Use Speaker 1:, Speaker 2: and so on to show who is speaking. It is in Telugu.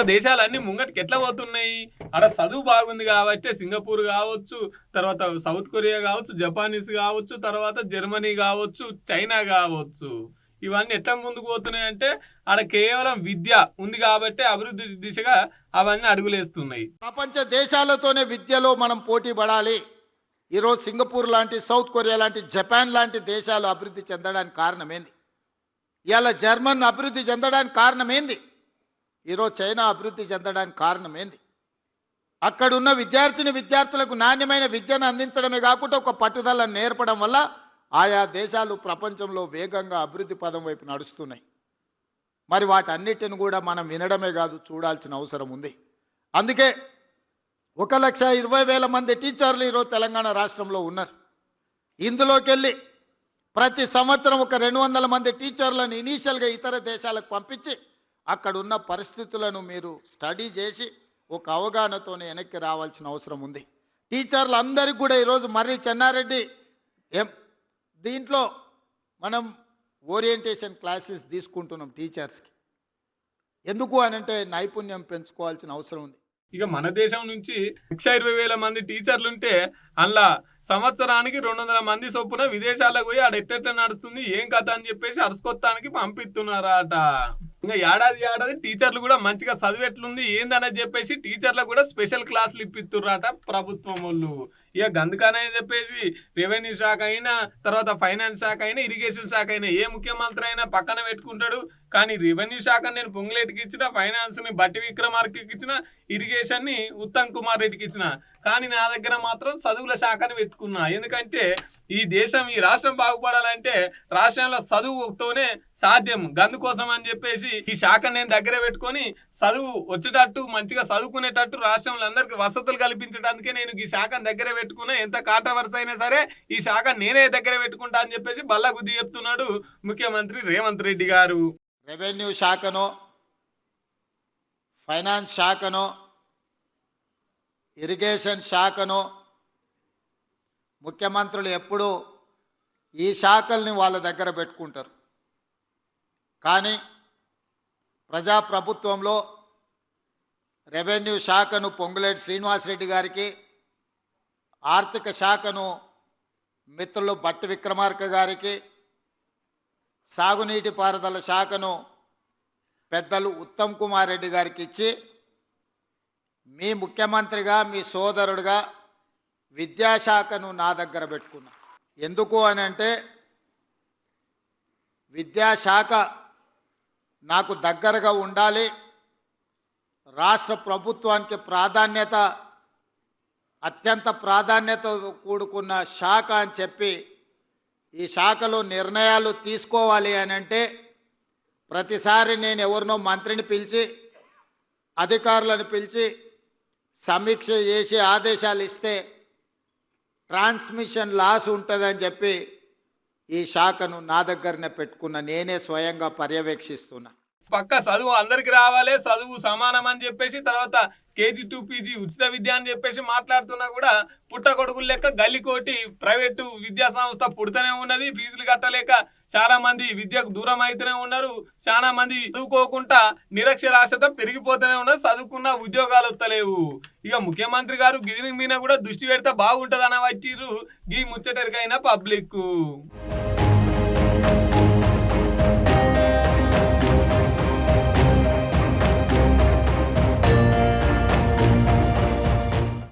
Speaker 1: దేశాలన్నీ ముంగటికి ఎట్లా పోతున్నాయి? ఆడ చదువు బాగుంది కాబట్టి సింగపూర్ కావచ్చు తర్వాత సౌత్ కొరియా కావచ్చు జపానీస్ కావచ్చు తర్వాత జర్మనీ కావచ్చు చైనా కావచ్చు. ఇవన్నీ ఎట్లా ముందుకు పోతున్నాయి అంటే ఆడ కేవలం విద్య ఉంది కాబట్టి అభివృద్ధి దిశగా అవన్నీ అడుగులేస్తున్నాయి.
Speaker 2: ప్రపంచ దేశాలతోనే విద్యలో మనం పోటీ పడాలి. ఈరోజు సింగపూర్ లాంటి సౌత్ కొరియా లాంటి జపాన్ లాంటి దేశాలు అభివృద్ధి చెందడానికి కారణం ఏంది? ఇవాళ జర్మన్ అభివృద్ధి చెందడానికి కారణం ఏంది? ఈరోజు చైనా అభివృద్ధి చెందడానికి కారణం ఏంది? అక్కడున్న విద్యార్థిని విద్యార్థులకు నాణ్యమైన విద్యను అందించడమే కాకుండా ఒక పట్టుదలను నేర్పడం వల్ల ఆయా దేశాలు ప్రపంచంలో వేగంగా అభివృద్ధి పదం వైపు నడుస్తున్నాయి. మరి వాటన్నిటిని కూడా మనం వినడమే కాదు చూడాల్సిన అవసరం ఉంది. అందుకే ఒక లక్ష ఇరవై వేల మంది టీచర్లు ఈరోజు తెలంగాణ రాష్ట్రంలో ఉన్నారు. ఇందులోకి వెళ్ళి ప్రతి సంవత్సరం ఒక రెండు వందల మంది టీచర్లను ఇనీషియల్గా ఇతర దేశాలకు పంపించి అక్కడున్న పరిస్థితులను మీరు స్టడీ చేసి ఒక అవగాహనతోనే వెనక్కి రావాల్సిన అవసరం ఉంది. టీచర్లు అందరికీ కూడా ఈరోజు మర్రి చెన్నారెడ్డి ఎం దీంట్లో మనం ఓరియంటేషన్ క్లాసెస్ తీసుకుంటున్నాం టీచర్స్కి. ఎందుకు అని అంటే నైపుణ్యం పెంచుకోవాల్సిన అవసరం ఉంది.
Speaker 1: ఇక మన దేశం నుంచి లక్ష ఇరవై వేల మంది టీచర్లు ఉంటే అందులో సంవత్సరానికి రెండు వందల మంది చొప్పున విదేశాలకు పోయి ఆడ ఎట్టెట్లా నడుస్తుంది ఏం కథ అని చెప్పేసి అరుసుకొత్తానికి పంపిస్తున్నారట. ఇంకా ఏడాది ఏడాది టీచర్లు కూడా మంచిగా చదివేట్లుంది. ఎట్లుంది ఏందనేది చెప్పేసి టీచర్లకు కూడా స్పెషల్ క్లాసులు ఇప్పిస్తుర్రట ప్రభుత్వం వాళ్ళు. ఇక గందుకనే చెప్పేసి రెవెన్యూ శాఖ అయినా తర్వాత ఫైనాన్స్ శాఖ అయినా ఇరిగేషన్ శాఖ అయినా ఏ ముఖ్యమంత్రి అయినా పక్కన పెట్టుకుంటాడు. కానీ రెవెన్యూ శాఖ నేను పొంగులేటికి ఇచ్చిన ఫైనాన్స్ని బట్టి విక్రమార్కకి ఇచ్చిన ఇరిగేషన్ని ఉత్తమ్ కుమార్ రెడ్డికి ఇచ్చిన. కానీ నా దగ్గర మాత్రం చదువుల శాఖని పెట్టుకున్నా. ఎందుకంటే ఈ దేశం ఈ రాష్ట్రం బాగుపడాలంటే రాష్ట్రంలో చదువుతోనే సాధ్యం. గందు కోసం అని చెప్పేసి ఈ శాఖ నేను దగ్గర పెట్టుకొని చదువు వచ్చేటట్టు మంచిగా చదువుకునేటట్టు రాష్ట్రంలో అందరికి వసతులు కల్పించడానికే నేను ఈ శాఖను దగ్గర పెట్టుకున్నా. ఎంత కాంట్రవర్సీ అయినా సరే ఈ శాఖ నేనే దగ్గర పెట్టుకుంటా అని చెప్పేసి బల్ల గుద్ది చెప్తున్నాడు ముఖ్యమంత్రి రేవంత్ రెడ్డి గారు.
Speaker 2: రెవెన్యూ శాఖనో ఫైనాన్స్ శాఖనో ఇరిగేషన్ శాఖనో ముఖ్యమంత్రులు ఎప్పుడూ ఈ శాఖల్ని వాళ్ళ దగ్గర పెట్టుకుంటారు. కానీ ప్రజాప్రభుత్వంలో రెవెన్యూ శాఖను పొంగులేటి శ్రీనివాసరెడ్డి గారికి ఆర్థిక శాఖను మిత్రులు బట్టి విక్రమార్క గారికి సాగునీటి పారుదల శాఖను పెద్దలు ఉత్తమ్ కుమార్ రెడ్డి గారికి ఇచ్చి మీ ముఖ్యమంత్రిగా మీ సోదరుడుగా విద్యాశాఖను నా దగ్గర పెట్టుకున్నా. ఎందుకు అని అంటే విద్యాశాఖ నాకు దగ్గరగా ఉండాలి. రాష్ట్ర ప్రభుత్వానికి ప్రాధాన్యత అత్యంత ప్రాధాన్యత కూడుకున్న శాఖ అని చెప్పి ఈ శాఖలో నిర్ణయాలు తీసుకోవాలి అని అంటే ప్రతిసారి నేను ఎవరినో మంత్రిని పిలిచి అధికారులను పిలిచి సమీక్ష చేసి ఆదేశాలు ఇస్తే ట్రాన్స్మిషన్ లాస్ ఉంటుందని చెప్పి ఈ శాఖను నా దగ్గరనే పెట్టుకున్న నేనే స్వయంగా పర్యవేక్షిస్తున్నా.
Speaker 1: పక్క చదువు అందరికి రావాలి చదువు సమానం అని చెప్పేసి తర్వాత కేజీ టూ పీజీ ఉచిత విద్య అని చెప్పేసి మాట్లాడుతున్నా కూడా పుట్ట కొడుకులు లెక్క గల్లికోటి ప్రైవేటు విద్యా సంస్థ పుడుతూనే ఉన్నది ఫీజులు కట్టలేక చాలా మంది విద్యకు దూరం అయితేనే ఉన్నారు చాలా మంది చదువుకోకుండా నిరక్షరాస్యత పెరిగిపోతూనే ఉన్నారు చదువుకున్న ఉద్యోగాలు వస్తలేవు. ఇక ముఖ్యమంత్రి గారు గిరి మీద కూడా దృష్టి పెడితే బాగుంటది అని వచ్చిర్రు గీ ముచ్చటరికైన పబ్లిక్